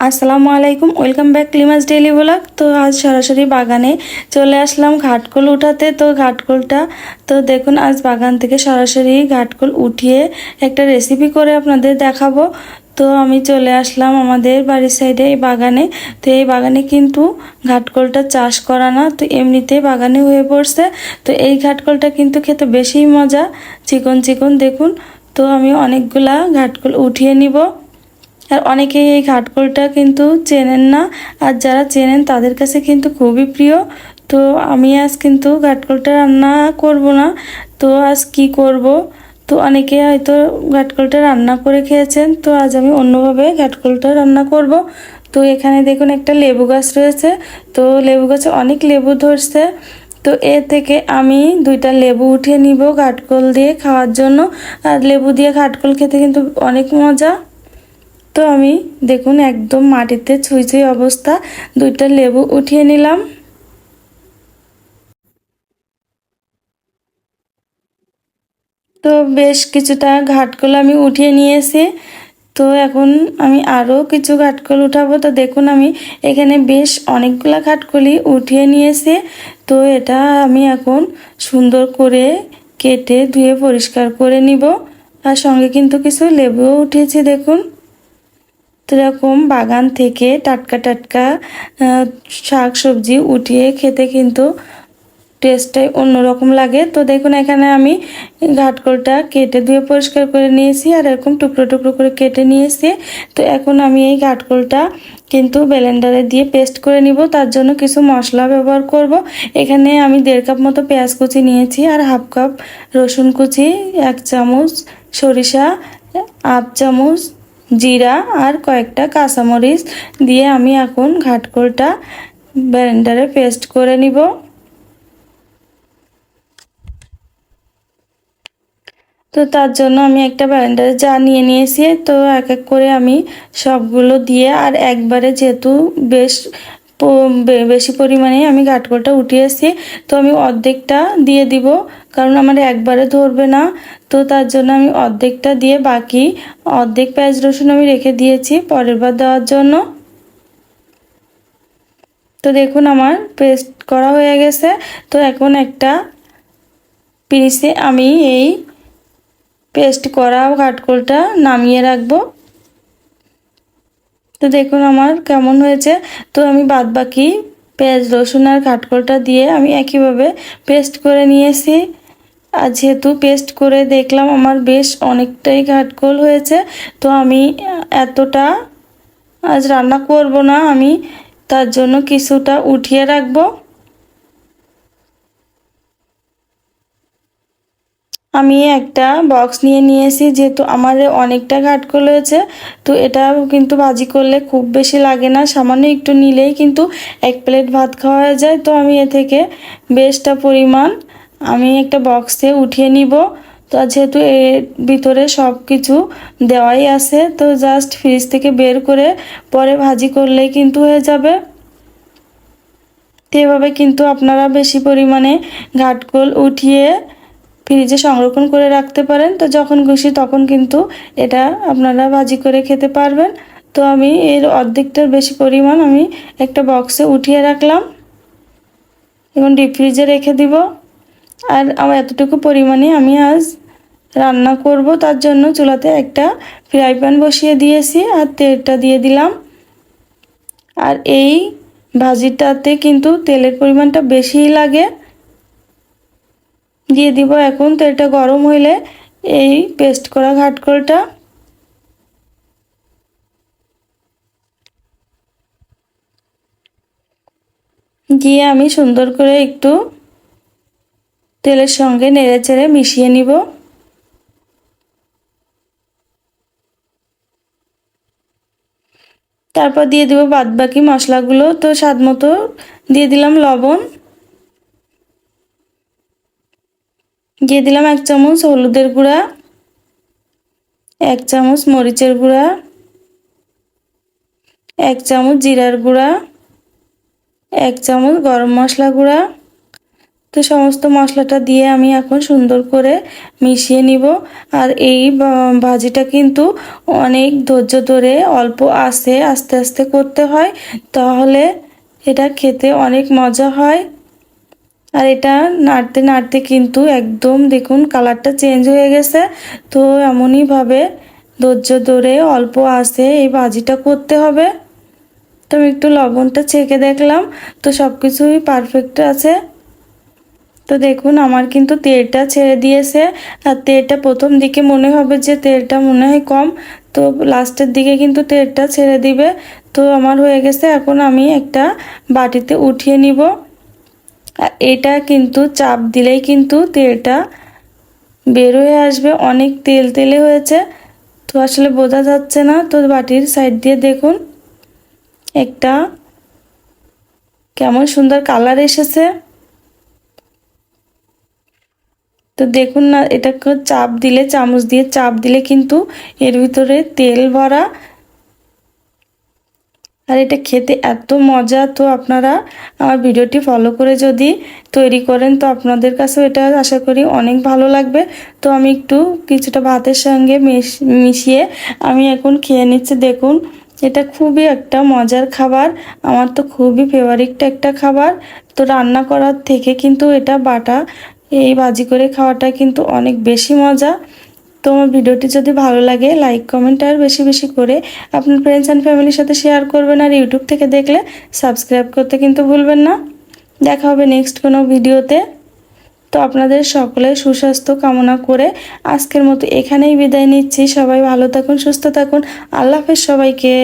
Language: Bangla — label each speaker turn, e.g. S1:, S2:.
S1: আসসালামু আলাইকুম, ওয়েলকাম ব্যাক ক্লিমাস ডেইলি ব্লগ। তো আজ সরাসরি বাগানে চলে আসলাম ঘাটকোল উঠাতে। তো ঘাটকোলটা, তো দেখুন, আজ বাগান থেকে সরাসরি ঘাটকোল উঠিয়ে একটা রেসিপি করে আপনাদের দেখাবো। তো আমি চলে আসলাম আমাদের বাড়ির সাইডে এই বাগানে। তো এই বাগানে কিন্তু ঘাটকোলটা চাষ করা না, তো এমনিতেই বাগানে হয়ে পড়ছে। তো এই ঘাটকোলটা কিন্তু খেতে বেশি মজা, চিকন চিকন, দেখুন। তো আমি অনেকগুলা ঘাটকোল উঠিয়ে নিব। আর অনেকেই এই ঘাটকোলটা কিন্তু চেনেন না। আর যারা চেনেন, তাদের কাছে কিন্তু খুবই প্রিয়। তো আমি আজ কিন্তু ঘাটকোলটা রান্না করব না। তো আজ কি করব? তো অনেকে হয়তো ঘাটকোলটা রান্না করে খেয়েছেন। তো আজ আমি অন্যভাবে ঘাটকলটা রান্না করব। তো এখানে দেখুন একটা লেবু গাছ রয়েছে। তো লেবু গাছে অনেক লেবু ধরছে। তো এ থেকে আমি দুইটা লেবু উঠিয়ে নিব ঘাটকোল দিয়ে খাওয়ার জন্য। আর লেবু দিয়ে ঘাটকোল খেতে কিন্তু অনেক মজা। তো আমি দেখুন একদম মাটিতে ছুঁই ছুঁই অবস্থা, দুইটা লেবু উঠিয়ে নিলাম। তো বেশ কিছুটা ঘাটকল আমি উঠিয়ে নিয়েছি। তো এখন আমি আরও কিছু ঘাটকল উঠাবো। তো দেখুন আমি এখানে বেশ অনেকগুলা ঘাটকলি উঠিয়ে নিয়েছি। তো এটা আমি এখন সুন্দর করে কেটে ধুয়ে পরিষ্কার করে নিব। আর সঙ্গে কিন্তু কিছু লেবুও উঠিয়েছি দেখুন। এরকম বাগান থেকে টাটকা টাটকা শাক সবজি উঠিয়ে খেতে কিন্তু টেস্টটাই অন্যরকম লাগে। তো দেখুন, এখানে আমি ঘাটকলটা কেটে ধুয়ে পরিষ্কার করে নিয়েছি আর এরকম টুকরো টুকরো করে কেটে নিয়েছি। তো এখন আমি এই ঘাটকলটা কিন্তু ব্লেন্ডারে দিয়ে পেস্ট করে নিব। তার জন্য কিছু মশলা ব্যবহার করব। এখানে আমি দেড় কাপ মতো পেঁয়াজ কুচি নিয়েছি আর হাফ কাপ রসুন কুচি, এক চামচ সরিষা হাফ চামচ জিরা আর কয়েকটা কাঁচামরিচ দিয়ে আমি এখন ঘাটকোলটা ব্লেন্ডারে পেস্ট করে নিব। তো তার জন্য আমি একটা ব্লেন্ডারে যা নিয়ে নিয়েছি। তো এক এক করে আমি সবগুলো দিয়ে আর একবারে যেহেতু বেশ বেশি পরিমাণে আমি ঘাটকলটা উঠিয়েছি তো আমি অর্ধেকটা দিয়ে দিব, কারণ আমার একবারে ধরবে না। তো তার জন্য আমি অর্ধেকটা দিয়ে বাকি অর্ধেক পেঁয়াজ রসুন আমি রেখে দিয়েছি পরের বার দেওয়ার জন্য। তো দেখুন আমার পেস্ট করা হয়ে গেছে। তো এখন একটা পিসে আমি এই পেস্ট করা কাঠকোলটা নামিয়ে রাখব। তো দেখুন আমার কেমন হয়েছে। তো আমি বাদ বাকি পেঁয়াজ, রসুন আর কাঠকোলটা দিয়ে আমি একইভাবে পেস্ট করে নিয়েছি। আর যেহেতু পেস্ট করে দেখলাম আমার বেশ অনেকটাই কাঠকোল হয়েছে, তো আমি এতটা আজ রান্না করব না, আমি তার জন্য কিছুটা উঠিয়ে রাখব। আমি একটা বক্স নিয়ে নিয়েছি, যেহেতু আমার অনেকটা ঘাটকো রয়েছে তো এটা কিন্তু ভাজি করলে খুব বেশি লাগে না। সামান্য একটু নিলেই কিন্তু এক প্লেট ভাত খাওয়া যায়। তো আমি এ থেকে বেশটা পরিমাণ আমি একটা বক্সে উঠিয়ে নিব। তো যেহেতু এর ভিতরে সব কিছু দেওয়াই আছে, তো জাস্ট ফ্রিজ থেকে বের করে পরে ভাজি করলেই কিন্তু হয়ে যাবে। এভাবে কিন্তু আপনারা বেশি পরিমাণে ঘাটকোল উঠিয়ে ফ্রিজে সংরক্ষণ করে রাখতে পারেন। তো যখন খুশি তখন কিন্তু এটা আপনারা ভাজি করে খেতে পারবেন। তো আমি এর অর্ধেকটার বেশি পরিমাণ আমি একটা বক্সে উঠিয়ে রাখলাম। এবং ডিপ ফ্রিজে রেখে দিব। আর আমার এতটুকু পরিমাণে আমি আজ রান্না করব। তার জন্য চুলাতে একটা ফ্রাই প্যান বসিয়ে দিয়েছি আর তেলটা দিয়ে দিলাম। আর এই ভাজিটাতে কিন্তু তেলের পরিমাণটা বেশিই লাগে। দিয়ে দিব এখন, তো এটা গরম হইলে এই পেস্ট করা ঘাটকলটা। দিয়ে আমি সুন্দর করে একটু তেলের সঙ্গে নেড়ে চেড়ে মিশিয়ে নিব। তারপর দিয়ে দিব বাদ বাকি মশলাগুলো, তো স্বাদ মতো দিয়ে দিলাম লবণ। দিয়ে দিলাম এক চামচ হলুদের গুঁড়া, এক চামচ মরিচের গুঁড়া, এক চামচ জিরার গুঁড়া, এক চামচ গরম মশলা গুঁড়া। তো সমস্ত মশলাটা দিয়ে আমি এখন সুন্দর করে মিশিয়ে নিব। আর এই ভাজিটা কিন্তু অনেক ধৈর্য ধরে অল্প আসে আস্তে আস্তে করতে হয়। তাহলে এটা খেতে অনেক মজা হয়। আর এটা নাড়তে নাড়তে কিন্তু একদম দেখুন কালারটা চেঞ্জ হয়ে গেছে। তো এমনইভাবে ধৈর্য ধরে অল্প আসে এই ভাজিটা করতে হবে। তো আমি একটু লবণটা ছেঁকে দেখলাম। তো সব কিছুই পারফেক্ট আছে। তো দেখুন আমার কিন্তু তেলটা ছেড়ে দিয়েছে। আর তেলটা প্রথম দিকে মনে হবে যে তেলটা মনে হয় কম। তো লাস্টের দিকে কিন্তু তেলটা ছেড়ে দিবে। তো আমার হয়ে গেছে। এখন আমি একটা বাটিতে উঠিয়ে নিব। এটা কিন্তু চাপ দিলেই কিন্তু তেলটা বের হয়ে আসবে। অনেক তেল তেলে হয়েছে। তো আসলে বোঝা যাচ্ছে না। তো বাটির সাইড দিয়ে দেখুন, একটা কেমন সুন্দর কালার এসেছে। তো দেখুন না এটাকে চাপ দিলে, চামচ দিয়ে চাপ দিলে কিন্তু এর ভিতরে তেল ভরা আর এটা খেতে এত মজা, তো আপনারা আমার ভিডিওটি ফলো করে যদি তৈরি করেন, তো আপনাদের কাছেও এটা আশা করি অনেক ভালো লাগবে। তো আমি একটু কিছুটা ভাতের সঙ্গে মিশিয়ে আমি এখন খেয়ে নিচ্ছি। দেখুন, এটা খুবই একটা মজার খাবার। আমার তো খুবই ফেভারিট একটা খাবার। তো রান্না করার থেকে কিন্তু এটা বাটা, এই ভাজি করে খাওয়াটা কিন্তু অনেক বেশি মজা। তো আমার ভিডিওটি যদি ভালো লাগে লাইক কমেন্ট আর বেশি বেশি করে আপনার ফ্রেন্ডস অ্যান্ড ফ্যামিলির সাথে শেয়ার করবেন আর ইউটিউব থেকে দেখলে সাবস্ক্রাইব করতে কিন্তু ভুলবেন না। দেখা হবে নেক্সট কোনো ভিডিওতে। তো আপনাদের সকলে সুস্বাস্থ্য কামনা করে আজকের মতো এখানেই বিদায় নিচ্ছি। সবাই ভালো থাকুন, সুস্থ থাকুন। আল্লাহ হাফেজ সবাইকে।